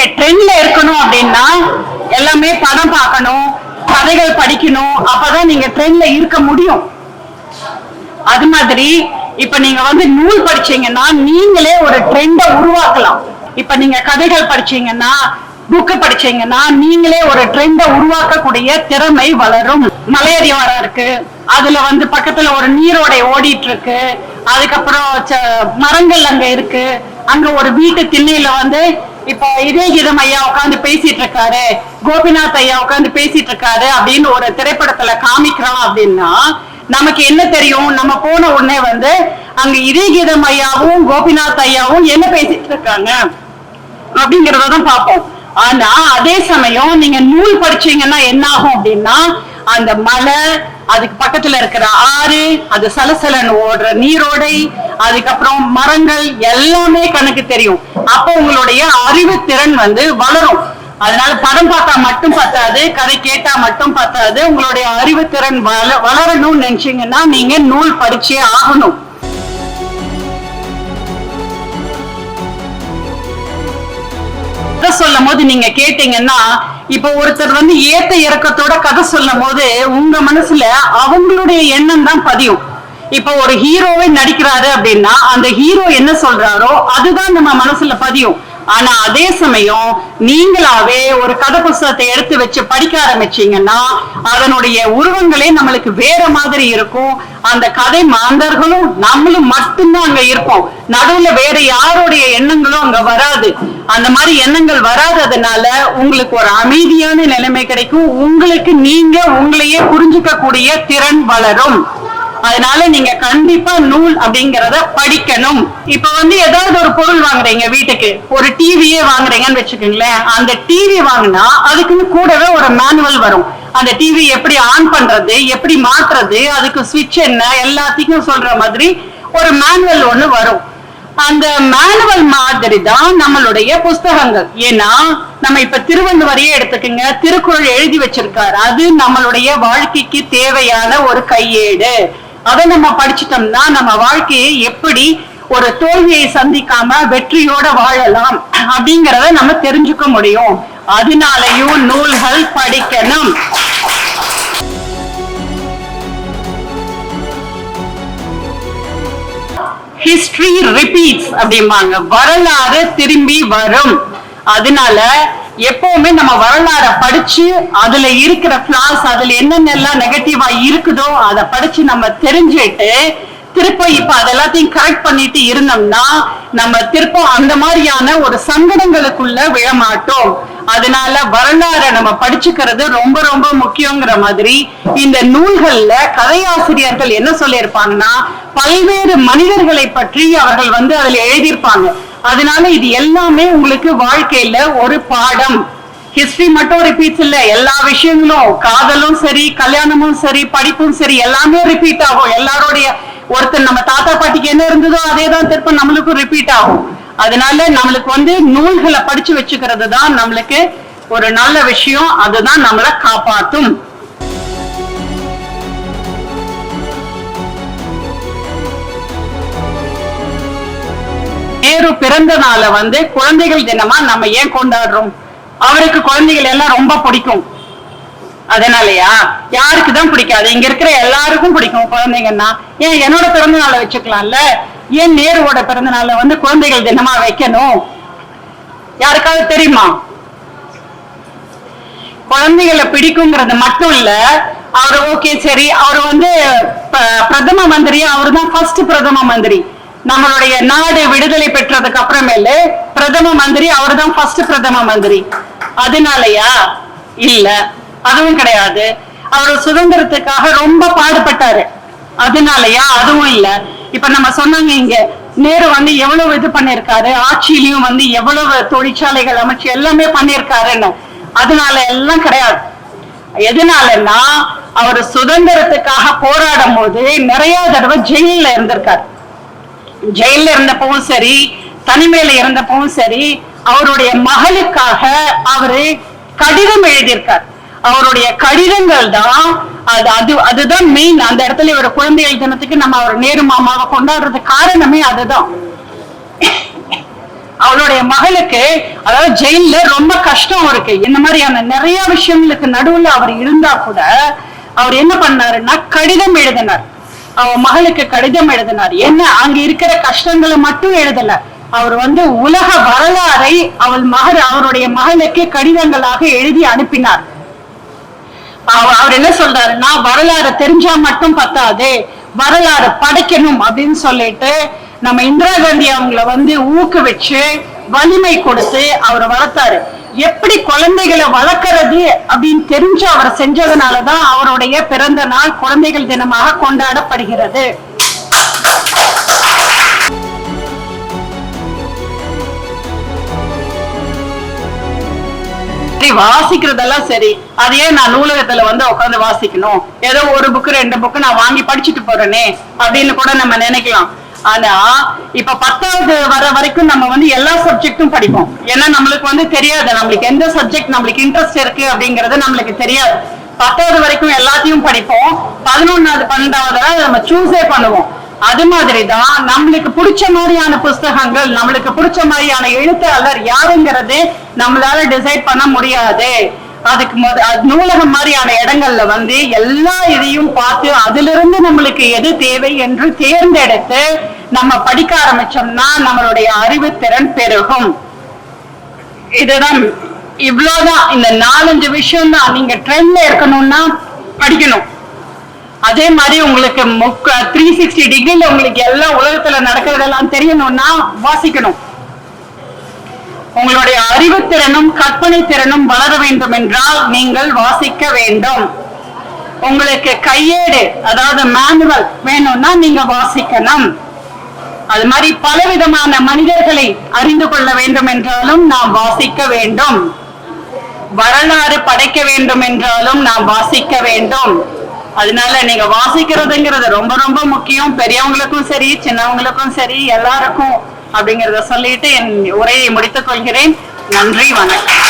நீங்க ட்ரெண்ட்ல இருக்கணும் அப்படின்னா எல்லாமே படம் பார்க்கணும் கதைகள் படிக்கணும் அப்பதான் நீங்க ட்ரெண்ட்ல இருக்க முடியும். அது மாதிரி இப்ப நீங்க வந்து நூல் படிச்சீங்கன்னா நீங்களே ஒரு ட்ரெண்ட உருவாக்கலாம். இப்ப நீங்க கதைகள் படிச்சீங்கன்னா புக்கு படிச்சீங்கன்னா நீங்களே ஒரு ட்ரெண்ட உருவாக்கக்கூடிய திறமை வளரும். மலையடிவாரம் இருக்கு அதுல வந்து பக்கத்துல ஒரு நீரோடை ஓடிட்டு இருக்கு அதுக்கப்புறம் ச- மரங்கள் அங்க இருக்கு அங்க ஒரு வீட்டு திண்ணையில வந்து இப்ப இதே கீதம் ஐயா உட்காந்து பேசிட்டு இருக்காரு கோபிநாத் ஐயா உட்காந்து பேசிட்டு இருக்காரு அப்படின்னு ஒரு திரைப்படத்துல காமிக்கிறோம் அப்படின்னா நமக்கு என்ன தெரியும்? நம்ம போன உடனே வந்து அங்க இதே கீதம் ஐயாவும் கோபிநாத் ஐயாவும் என்ன பேசிட்டு இருக்காங்க அப்படிங்கறதான் பார்ப்போம். ஆனா அதே சமயம் நீங்க நூல் படிச்சீங்கன்னா என்ன ஆகும் அப்படின்னா அந்த மலை அதுக்கு பக்கத்துல இருக்கிற ஆறு அது சலசலன்னு ஓடுற நீரோடை அதுக்கப்புறம் மரங்கள் எல்லாமே கணக்கு தெரியும். அப்ப உங்களுடைய அறிவு திறன் வந்து வளரும். அதனால படம் பார்த்தா மட்டும் பத்தாது கதை கேட்டா மட்டும் பத்தாது உங்களுடைய அறிவு திறன் வள வளரணும்னு நினைச்சீங்கன்னா நீங்க நூல் படிச்சே ஆகணும். கதை சொல்லும் போது நீங்க கேட்டீங்கன்னா இப்ப ஒருத்தர் வந்து ஏத்த இறக்கத்தோட கதை சொல்லும் போது உங்க மனசுல அவங்களுடைய எண்ணம் தான் பதியும். இப்ப ஒரு ஹீரோவே நடிக்கிறாரு அப்படின்னா அந்த ஹீரோ என்ன சொல்றாரோ அதுதான் நம்ம மனசுல பதியும். ஆனா அதே சமயம் நீங்களாவே ஒரு கதை புஸ்தகத்தை எடுத்து வச்சு படிக்க ஆரம்பிச்சீங்கன்னா அதனுடைய உருவங்களே நம்மளுக்கு வேற மாதிரி இருக்கும். அந்த கதை மாந்தர்களும் நம்மளும் மட்டும்தான் அங்க இருப்போம். நடுவுல வேற யாருடைய எண்ணங்களும் அங்க வராது. அந்த மாதிரி எண்ணங்கள் வராததுனால உங்களுக்கு ஒரு அமைதியான நிலைமை கிடைக்கும். உங்களுக்கு நீங்க உங்களையே புரிஞ்சுக்க கூடிய திறன் வளரும். அதனால நீங்க கண்டிப்பா நூல் அப்படிங்கறத படிக்கணும். இப்ப வந்து ஏதாவது ஒரு பொருள் வாங்குறீங்க வீட்டுக்கு. ஒரு டிவியே வாங்குறீங்கன்னு வச்சுக்கோங்களேன். அந்த டிவி வாங்கினா அதுக்குன்னு கூடவே ஒரு மேனுவல் வரும். அந்த டிவி எப்படி ஆன் பண்றது எப்படி மாற்றுறது அதுக்கு சுவிட்ச் என்ன எல்லாத்தையும் சொல்ற மாதிரி ஒரு மேனுவல் ஒண்ணு வரும். அந்த மேனுவல் மாதிரி தான் நம்மளுடைய புஸ்தகங்கள். ஏன்னா நம்ம இப்ப திருவள்ளுவரையே எடுத்துக்கோங்க. திருக்குறள் எழுதி வச்சிருக்காரு. அது நம்மளுடைய வாழ்க்கைக்கு தேவையான ஒரு கையேடு. அதை நம்ம படிச்சிட்டோம்னா நம்ம வாழ்க்கையை எப்படி ஒரு தோல்வியை சந்திக்காம வெற்றியோட வாழலாம் அப்படிங்கறத நம்ம தெரிஞ்சுக்க முடியும். அதனாலயும் நூல்கள் படிக்கணும். ஹிஸ்டரி ரிப்பீட்ஸ் அப்படிம்பாங்க. வரலாறு திரும்பி வரும். அதனால எப்பவுமே நம்ம வரலாற படிச்சு அதுல இருக்கிற பிளாஸ் அதுல என்னென்னலாம் நெகட்டிவா இருக்குதோ அதை படிச்சு நம்ம தெரிஞ்சுட்டு திருப்ப இப்ப அதெல்லாத்தையும் கரெக்ட் பண்ணிட்டு இருந்தோம்னா நம்ம திருப்ப அந்த மாதிரியான ஒரு சங்கடங்களுக்குள்ள விழமாட்டோம் அதனால வரலாறை நம்ம படிச்சுக்கிறது ரொம்ப ரொம்ப முக்கியங்கிற மாதிரி இந்த நூல்கள்ல கதையாசிரியர்கள் என்ன சொல்லியிருப்பாங்கன்னா பல்வேறு மனிதர்களை பற்றி அவர்கள் வந்து அதுல எழுதியிருப்பாங்க. அதனால இது எல்லாமே உங்களுக்கு வாழ்க்கையில ஒரு பாடம். ஹிஸ்டரி மட்டும் ரிப்பீட்ஸ் இல்ல எல்லா விஷயங்களும் காதலும் சரி கல்யாணமும் சரி படிப்பும் சரி எல்லாமே ரிப்பீட் ஆகும். எல்லாருடைய ஒருத்தர் நம்ம தாத்தா பாட்டிக்கு என்ன இருந்ததோ அதே தான் திருப்ப நம்மளுக்கும் ரிப்பீட் ஆகும். அதனால நம்மளுக்கு வந்து நூல்களை படிச்சு வச்சுக்கிறது தான் நம்மளுக்கு ஒரு நல்ல விஷயம். அதுதான் நம்மளை காப்பாத்தும். நேரு பிறந்த நாளை வந்து குழந்தைகள் தினமா நம்ம ஏன் கொண்டாடுறோம்? அவருக்கு குழந்தைகள் எல்லாம் ரொம்ப பிடிக்கும். அதனாலயா? யாருக்கு தான் பிடிக்காது? இங்க இருக்கிற எல்லாருக்கும் பிடிக்கும் குழந்தைங்கன்னா. ஏன் என்னோட பிறந்த நாளை வச்சுக்கலாம்ல? ஏன் நேருவோட பிறந்த நாளை வந்து குழந்தைகள் தினமா வைக்கணும்? யாருக்காவது தெரியுமா? குழந்தைகளை பிடிக்குங்கிறது மட்டும் இல்ல அவர் ஓகே சரி. அவர் வந்து பிரதம மந்திரி அவர் தான் ஃபர்ஸ்ட் பிரதம மந்திரி. நம்மளுடைய நாடு விடுதலை பெற்றதுக்கு அப்புறமேலு பிரதம மந்திரி அவர் தான் ஃபர்ஸ்ட் பிரதம மந்திரி. அதனாலயா? இல்ல. அதுவும் கிடையாது. அவர் சுதந்திரத்துக்காக ரொம்ப பாடுபட்டாரு. அதனாலயா? அதுவும் இல்ல. இப்ப நம்ம சொன்னாங்க இங்க நேரு வந்து எவ்வளவு இது பண்ணிருக்காரு? ஆட்சியிலயும் வந்து எவ்வளவு தொழிற்சாலைகள் அமைச்சு எல்லாமே பண்ணிருக்காருன்னு. அதனால எல்லாம் கிடையாது. எதனாலன்னா அவர் சுதந்திரத்துக்காக போராடும் போது நிறைய தடவை ஜெயில்ல இருந்திருக்காரு. ஜெயில்ல இருந்தப்பவும் சரி தனிமையில இருந்தப்பவும் சரி அவருடைய மகளுக்காக அவரு கடிதம் எழுதியிருக்கார். அவருடைய கடிதங்கள் தான் அது அது அதுதான் மெயின் அந்த இடத்துல இவர் குழந்தைகள் தினத்துக்கு நம்ம அவர் நேரு மாமாவை கொண்டாடுறது காரணமே அதுதான். அவளுடைய மகளுக்கு அதாவது ஜெயில்ல ரொம்ப கஷ்டம் இருக்கு இந்த மாதிரியான நிறைய விஷயங்களுக்கு நடுவுல அவர் இருந்தா கூட அவர் என்ன பண்ணாருன்னா கடிதம் எழுதினார். மகளுக்கு கடிதம் எழுதினார். என்ன அங்க இருக்கிற கஷ்டங்களை மட்டும் எழுதல. அவர் வந்து உலக வரலாறை அவள் மகள் அவருடைய மகளுக்கு கடிதங்களாக எழுதி அனுப்பினார். அவர் என்ன சொல்றாருன்னா வரலாறு தெரிஞ்சா மட்டும் பத்தாது. வரலாறு படைக்கணும் அப்படின்னு சொல்லிட்டு நம்ம இந்திரா காந்தி அவங்கள வந்து ஊக்குவிச்சு வலிமை கொடுத்து அவரை வளர்த்தாரு. எப்படி குழந்தைகளை வளர்க்கறது அப்படின்னு தெரிஞ்சு அவர் செஞ்சதுனாலதான் அவருடைய பிறந்த நாள் குழந்தைகள் தினமாக கொண்டாடப்படுகிறது. வாசிக்கிறதெல்லாம் சரி. அதையே நான் நூலகத்துல வந்து உட்காந்து வாசிக்கணும்? ஏதோ ஒரு புக்கு ரெண்டு புக்கு நான் வாங்கி படிச்சுட்டு போறேனே அப்படின்னு கூட நம்ம நினைக்கலாம். ஆனா இப்ப பத்தாவது வர வரைக்கும் நம்ம வந்து எல்லா சப்ஜெக்டும் படிப்போம். ஏன்னா நம்மளுக்கு வந்து தெரியாது. நம்மளுக்கு எந்த சப்ஜெக்ட் நம்மளுக்கு இன்ட்ரெஸ்ட் இருக்கு அப்படிங்கறது நம்மளுக்கு தெரியாது. பத்தாவது வரைக்கும் எல்லாத்தையும் படிப்போம். பதினொன்னாவது பன்னெண்டாவது நம்ம சூஸே பண்ணுவோம். அது மாதிரிதான் நம்மளுக்கு பிடிச்ச மாதிரியான புஸ்தகங்கள் நம்மளுக்கு பிடிச்ச மாதிரியான எழுத்தாளர் யாருங்கிறது நம்மளால டிசைட் பண்ண முடியாது. அதுக்கு முத நூலகம் மாதிரியான இடங்கள்ல வந்து எல்லா இதையும் பார்த்து அதிலிருந்து நம்மளுக்கு எது தேவை என்று தேர்ந்தெடுத்து நம்ம படிக்க ஆரம்பிச்சோம்னா நம்மளுடைய அறிவுத்திறன் பெருகும். இதுதான் இவ்வளவுதான். இந்த நாலஞ்சு விஷயம் தான். நீங்க ட்ரெண்ட்ல இருக்கணும்னா படிக்கணும். அதே மாதிரி உங்களுக்கு த்ரீ சிக்ஸ்டி டிகிரில உங்களுக்கு எல்லா உலகத்துல நடக்கிறதெல்லாம் தெரியணும்னா வாசிக்கணும். உங்களுடைய அறிவுத்திறனும் கற்பனை திறனும் வளர வேண்டும் என்றால் நீங்கள் வாசிக்க வேண்டும். உங்களுக்கு கையேடு அதாவது மேனுவல் வேணும்னா நீங்க வாசிக்கணும் அது மாதிரி பலவிதமான மனிதர்களை அறிந்து கொள்ள வேண்டும் என்றாலும் நாம் வாசிக்க வேண்டும். வரலாறு படைக்க வேண்டும் என்றாலும் நாம் வாசிக்க வேண்டும். அதனால நீங்க வாசிக்கிறதுங்கிறது ரொம்ப ரொம்ப முக்கியம். பெரியவங்களுக்கும் சரி சின்னவங்களுக்கும் சரி எல்லாருக்கும் அப்படிங்கறத சொல்லிட்டு என் உரையை முடித்துக் கொள்கிறேன். நன்றி வணக்கம்.